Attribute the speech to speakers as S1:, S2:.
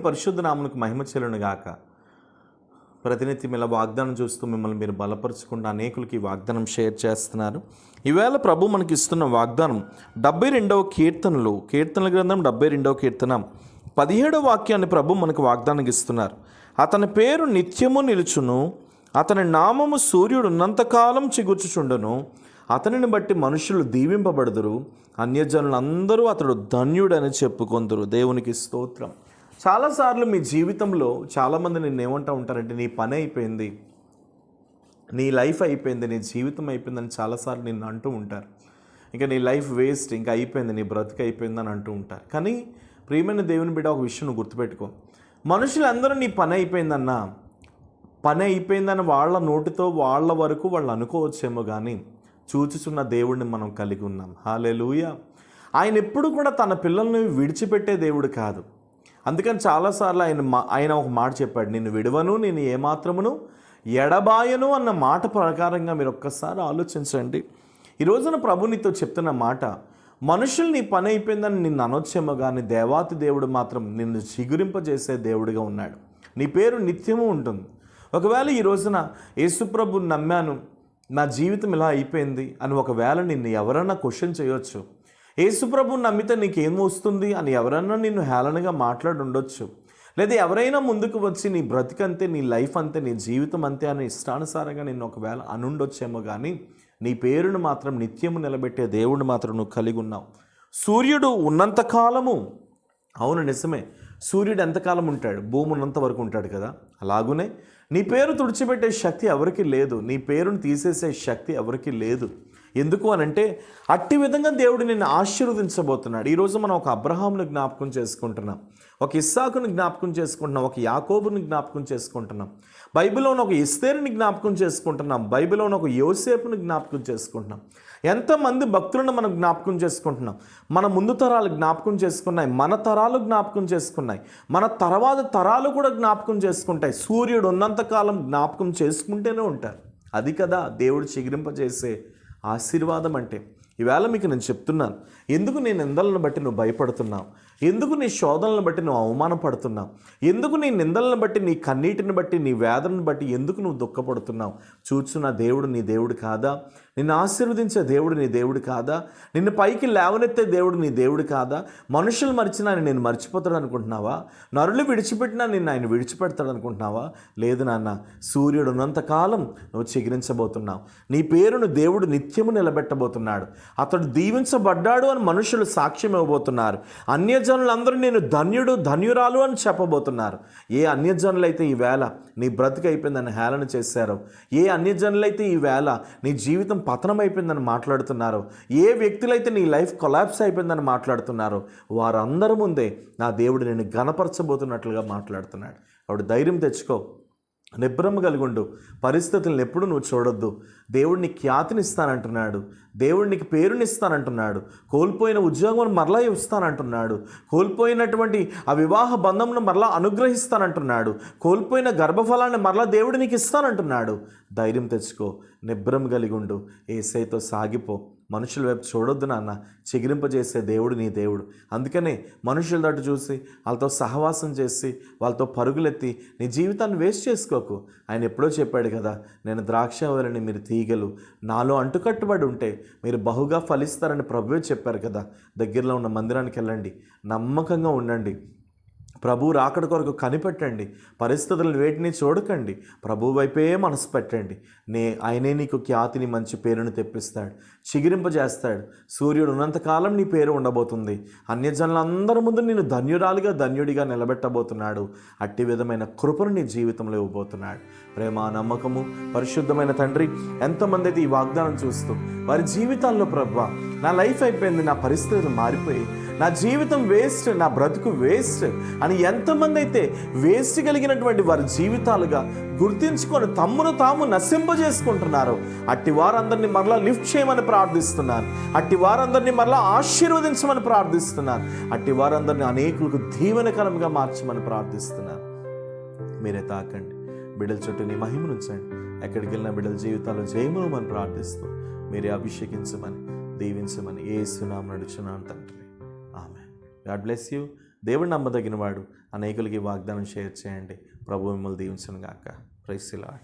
S1: పరిశుద్ధ నామునికి మహిమ చెల్లును గాక. ప్రతినిత్యం ఇలా వాగ్దానం చూస్తూ మిమ్మల్ని మీరు బలపరచకుండా అనేకులకి వాగ్దానం షేర్ చేస్తున్నారు. ఈవేళ ప్రభు మనకి ఇస్తున్న వాగ్దానం డెబ్బై రెండవ కీర్తనలు. కీర్తనల గ్రంథం డెబ్బై రెండవ కీర్తన. పదిహేడవ వాక్యాన్ని ప్రభు మనకు వాగ్దానం ఇస్తున్నారు అతని పేరు నిత్యము నిలుచును. అతని నామము సూర్యుడు ఉన్నంతకాలం చిగుర్చుచుండును. అతనిని బట్టి మనుషులు దీవింపబడదురు. అన్యజనులందరూ అతడు ధన్యుడని చెప్పుకొందురు. దేవునికి స్తోత్రం. చాలాసార్లు మీ జీవితంలో చాలామంది నిన్ను ఏమంటూ ఉంటారంటే నీ పని అయిపోయింది. నీ లైఫ్ అయిపోయింది. నీ జీవితం అయిపోయిందని చాలాసార్లు నిన్ను అంటూ ఉంటారు. ఇంకా నీ లైఫ్ వేస్ట్ ఇంకా అయిపోయింది. నీ బ్రతుకు అయిపోయిందని అంటూ ఉంటారు. కానీ ప్రియమైన దేవుని బిడ్డ ఒక విషయం గుర్తుపెట్టుకో. మనుషులందరూ నీ పని అయిపోయిందన్నా పని అయిపోయిందని వాళ్ళ నోటితో వాళ్ళ వరకు వాళ్ళు అనుకోవచ్చేమో కానీ చూచుచున్న దేవుడిని మనం కలిగి ఉన్నాం. హాలెలూయ. ఆయన ఎప్పుడు కూడా తన పిల్లల్ని విడిచిపెట్టే దేవుడు కాదు. అందుకని చాలాసార్లు ఆయన మా ఆయన ఒక మాట చెప్పాడు నిన్ను విడవను నేను ఏమాత్రమును ఎడబాయను అన్న మాట ప్రకారంగా మీరు ఒక్కసారి ఆలోచించండి. ఈ రోజున ప్రభు నీతో చెప్తున్న మాట మనుషులు నీ పని అయిపోయిందని నిన్ను అనొచ్చేమో కానీ దేవాతి దేవుడు మాత్రం నిన్ను చిగురింపజేసే దేవుడిగా ఉన్నాడు. నీ పేరు నిత్యము ఉంటుంది. ఒకవేళ ఈ రోజున యేసుప్రభు నమ్మాను నా జీవితం ఇలా అయిపోయింది అని ఒకవేళ నిన్ను ఎవరన్నా క్వశ్చన్ చేయొచ్చు యేసుప్రభు నమ్మితే నీకేం వస్తుంది అని ఎవరన్నా నిన్ను హేళనగా మాట్లాడి ఉండొచ్చు లేదా ఎవరైనా ముందుకు వచ్చి నీ బ్రతికంతే నీ లైఫ్ అంతే నీ జీవితం అంతే అని ఇష్టానుసారంగా నేను ఒకవేళ అనుండొచ్చేమో కానీ నీ పేరును మాత్రం నిత్యము నిలబెట్టే దేవుడిని మాత్రం నువ్వు కలిగి ఉన్నావు. సూర్యుడు ఉన్నంతకాలము అవును నిజమే సూర్యుడు ఎంతకాలం ఉంటాడు? భూమి ఉన్నంత వరకు ఉంటాడు కదా? అలాగునే నీ పేరు తుడిచిపెట్టే శక్తి ఎవరికి లేదు నీ పేరును తీసేసే శక్తి ఎవరికి లేదు. ఎందుకు అని అంటే అట్టి విధంగా దేవుడు నిన్ను ఆశీర్వదించబోతున్నాడు. ఈరోజు మనం ఒక అబ్రహామును జ్ఞాపకం చేసుకుంటున్నాం. ఒక ఇస్సాకుని జ్ఞాపకం చేసుకుంటున్నాం. ఒక యాకోబుని జ్ఞాపకం చేసుకుంటున్నాం. బైబిల్లోని ఒక ఇస్తేరుని జ్ఞాపకం చేసుకుంటున్నాం. బైబిల్లోని ఒక యోసేపుని జ్ఞాపకం చేసుకుంటున్నాం. ఎంతమంది భక్తులను మనం జ్ఞాపకం చేసుకుంటున్నాం? మన ముందు తరాలు జ్ఞాపకం చేసుకున్నాయి. మన తరాలు జ్ఞాపకం చేసుకున్నాయి. మన తర్వాత తరాలు కూడా జ్ఞాపకం చేసుకుంటాయి. సూర్యుడు ఉన్నంతకాలం జ్ఞాపకం చేసుకుంటేనే ఉంటారు. అది కదా దేవుడు చిగిరింపజేసే ఆశీర్వాదం అంటే ఈవేళ మీకు నేను చెప్తున్నాను ఎందుకు నీ నిందలను బట్టి నువ్వు భయపడుతున్నావు? ఎందుకు నీ శోధనలను బట్టి నువ్వు అవమానపడుతున్నావు? ఎందుకు నీ నిందలను బట్టి నీ కన్నీటిని బట్టి నీ వేదనను బట్టి ఎందుకు నువ్వు దుఃఖపడుతున్నావు? చూచున్న దేవుడు నీ దేవుడు కాదా? నిన్ను ఆశీర్వదించే దేవుడు నీ దేవుడు కాదా? నిన్ను పైకి లేవనెత్తే దేవుడు నీ దేవుడు కాదా? మనుషులు మరిచినా నేను మర్చిపోతాడు అనుకుంటున్నావా? నరులు విడిచిపెట్టినా నిన్ను ఆయన విడిచిపెడతాడు అనుకుంటున్నావా? లేదు నాన్న సూర్యుడు ఉన్నంతకాలం నువ్వు చిగురించబోతున్నావు నీ పేరును దేవుడు నిత్యము నిలబెట్టబోతున్నాడు. అతడు దీవించబడ్డాడు అని మనుషులు సాక్ష్యం ఇవ్వబోతున్నారు. అన్యజనులందరూ నేను ధన్యుడు ధన్యురాలు అని చెప్పబోతున్నారు. ఏ అన్యజనులైతే ఈ వేళ నీ బ్రతికి అయిపోయిందని హేళన చేశారో ఏ అన్యజనులైతే ఈ వేళ నీ జీవితం పతనం అయిపోయిందని మాట్లాడుతున్నారు. ఏ వ్యక్తులైతే నీ లైఫ్ కొలాప్స్ అయిపోయిందని మాట్లాడుతున్నారో వారందరి ముందే నా దేవుడు నేను గణపరచబోతున్నట్లుగా మాట్లాడుతున్నాడు. ఆవిడ ధైర్యం తెచ్చుకో. నిబ్రమ కలిగి ఉండు పరిస్థితులను ఎప్పుడు నువ్వు చూడొద్దు. దేవుడిని ఖ్యాతిని ఇస్తానంటున్నాడు దేవుడికి పేరుని ఇస్తానంటున్నాడు కోల్పోయిన ఉద్యోగం మరలా ఇస్తానంటున్నాడు. కోల్పోయినటువంటి ఆ వివాహ బంధంను మరలా అనుగ్రహిస్తానంటున్నాడు. కోల్పోయిన గర్భఫలాన్ని మరలా దేవుడు నీకు ఇస్తానంటున్నాడు. ధైర్యం తెచ్చుకో. నిబ్రం కలిగి ఉండు ఏసైతో సాగిపో. మనుషుల వైపు చూడొద్దు నాన్న. చిగిరింపజేసే దేవుడు నీ దేవుడు. అందుకనే మనుషుల తట్టు చూసి వాళ్ళతో సహవాసం చేసి వాళ్ళతో పరుగులెత్తి నీ జీవితాన్ని వేస్ట్ చేసుకోకు. ఆయన ఎప్పుడో చెప్పాడు కదా నేను ద్రాక్ష వలని మీరు తీగలు నాలో అంటుకట్టుబడి ఉంటే మీరు బహుగా ఫలిస్తారని ప్రభువే చెప్పారు కదా. దగ్గరలో ఉన్న మందిరానికి వెళ్ళండి. నమ్మకంగా ఉండండి. ప్రభు రాకడ కొరకు కనిపెట్టండి. పరిస్థితులను వేటిని చూడకండి. ప్రభు వైపే మనసు పెట్టండి. నే ఆయనే నీకు ఖ్యాతిని మంచి పేరును తెప్పిస్తాడు. చిగిరింపజేస్తాడు. సూర్యుడు ఉన్నంతకాలం నీ పేరు ఉండబోతుంది. అన్యజనులందరి ముందు నేను ధన్యురాలిగా ధన్యుడిగా నిలబెట్టబోతున్నాడు. అట్టి విధమైన కృపను నీ జీవితంలో ఇవ్వబోతున్నాడు. ప్రేమ నమ్మకము పరిశుద్ధమైన తండ్రి ఎంతమంది అయితే ఈ వాగ్దానం చూస్తూ వారి జీవితాల్లో ప్రభా నా లైఫ్ అయిపోయింది నా పరిస్థితులు మారిపోయి నా జీవితం వేస్ట్ నా బ్రతుకు వేస్ట్ అని ఎంతమంది అయితే వేస్ట్ కలిగినటువంటి వారి జీవితాలుగా గుర్తించుకొని తమ్మును తాము నశింపజేసుకుంటున్నారు అట్టి వారందరినీ మరలా లిఫ్ట్ చేయమని ప్రార్థిస్తున్నాను. అట్టి వారందరినీ మరలా ఆశీర్వదించమని ప్రార్థిస్తున్నాను. అట్టి వారందరినీ అనేకులకు దీవెనకరంగా మార్చమని ప్రార్థిస్తున్నాను. మీరే తాకండి. బిడ్డల చుట్టూ నీ మహిమనుంచండి ఎక్కడికి వెళ్ళిన బిడ్డల జీవితాల్లో జయమును ప్రార్థిస్తూ మీరే అభిషేకించమని దీవించమని ఏ సునామ నడుచున్నాను తండ్రి. God bless you. దేవుడు నమ్మదగినవాడు. అనేకులకి వాగ్దానం షేర్ చేయండి. ప్రభు మిమ్మల్ని దీవించను గాక ప్రైసిలా